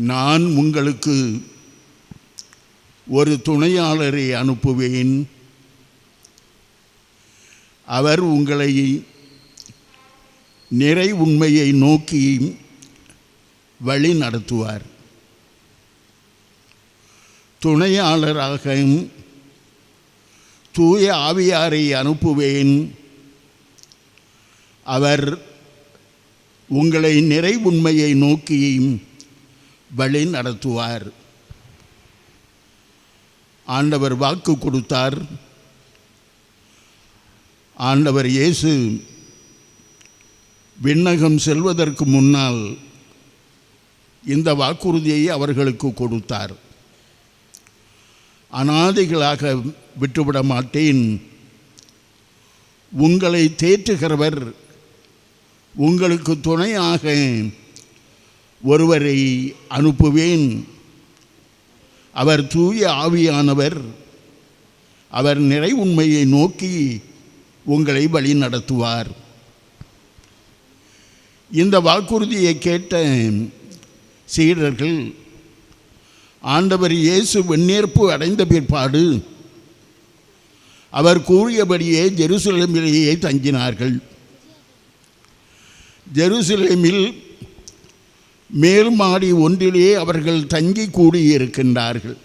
நான் உங்களுக்கு ஒரு துணையாளரை அனுப்புவேன். அவர் உங்களை நிறை உண்மையை நோக்கி வழி நடத்துவார். துணையாளராக தூய ஆவியாரை அனுப்புவேன். அவர் உங்களை நிறை உண்மையை நோக்கி வழி நடத்துவார். ஆண்டவர் வாக்கு கொடுத்தார். ஆண்டவர் இயேசு விண்ணகம் செல்வதற்கு முன்னால் இந்த வாக்குறுதியை அவர்களுக்கு கொடுத்தார். அனாதைகளாக விட்டுவிட மாட்டேன். உங்களை தேற்றுகிறவர் உங்களுக்கு துணையாக ஒருவரை அனுப்புவேன். அவர் தூய ஆவியானவர். அவர் நிறை உண்மையை நோக்கி உங்களை வழி நடத்துவார். இந்த வாக்குறுதியை கேட்ட சீடர்கள் ஆண்டவர் இயேசு வெண்ணேற்பு அடைந்த பிற்பாடு அவர் கூறியபடியே ஜெருசலேமிலேயே தங்கினார்கள். ஜெருசலேமில் மேல் மாடி ஒன்றிலே அவர்கள் தங்கி கூடியிருக்கின்றார்கள்.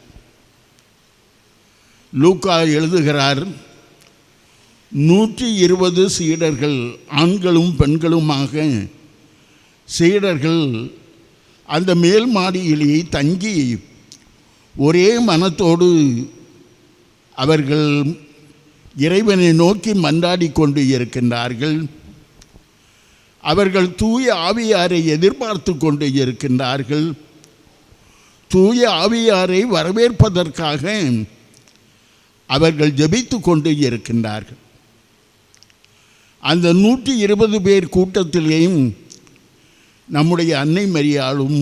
லூக்கா எழுதுகிறார் நூற்றி இருபது சீடர்கள் ஆண்களும் பெண்களுமாக சீடர்கள் அந்த மேல் மாடியிலே தங்கி ஒரே மனத்தோடு அவர்கள் இறைவனை நோக்கி மன்றாடி கொண்டு இருக்கின்றார்கள். அவர்கள் தூய ஆவியாரை எதிர்பார்த்து கொண்டு இருக்கின்றார்கள். தூய ஆவியாரை வரவேற்பதற்காக அவர்கள் ஜெபித்து கொண்டு இருக்கின்றார்கள். அந்த நூற்றி இருபது பேர் கூட்டத்திலேயும் நம்முடைய அன்னை மரியாளும்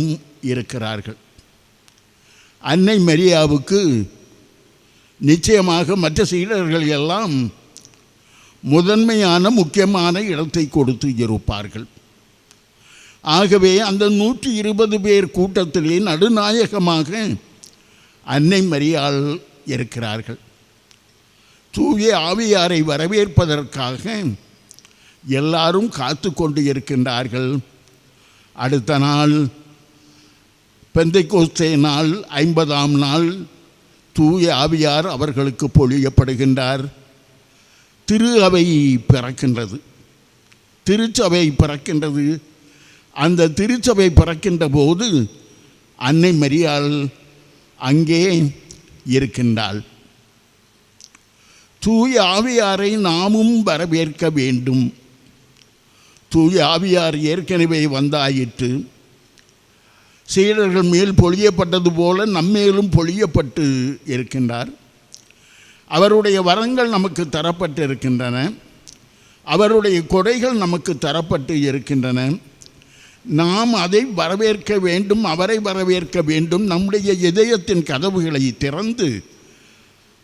இருக்கிறார்கள். அன்னை மரியாவுக்கு நிச்சயமாக மற்ற சீடர்கள் எல்லாம் முதன்மையான முக்கியமான இடத்தை கொடுத்து இருப்பார்கள். ஆகவே அந்த நூற்றி இருபது பேர் கூட்டத்திலே நடுநாயகமாக அன்னை மரியாள் இருக்கிறார்கள். தூய ஆவியாரை வரவேற்பதற்காக எல்லாரும் காத்து கொண்டு இருக்கின்றார்கள். அடுத்த நாள் பெந்தைக்கோஸ்தே நாள் ஐம்பதாம் நாள் தூய ஆவியார் அவர்களுக்கு பொழியப்படுகின்றார். திரு அவை பிறக்கின்றது. திருச்சபை பிறக்கின்றது. அந்த திருச்சபை பிறக்கின்ற போது அன்னை மரியாள் அங்கே இருக்கின்றாள். தூய ஆவியாரை நாமும் வரவேற்க வேண்டும். தூய ஆவியார் ஏற்கனவே வந்தாயிற்று. சீடர்கள் மேல் பொழியப்பட்டது போல நம்மேலும் பொழியப்பட்டு இருக்கின்றார். அவருடைய வரங்கள் நமக்கு தரப்பட்டு இருக்கின்றன அவருடைய கொடைகள் நமக்கு தரப்பட்டு இருக்கின்றன. நாம் அதை வரவேற்க வேண்டும் அவரை வரவேற்க வேண்டும். நம்முடைய இதயத்தின் கதவுகளை திறந்து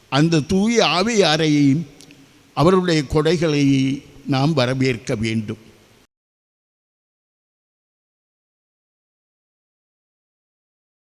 அந்த தூய ஆவியாரை அவருடைய கொடைகளை நாம் வரவேற்க வேண்டும்.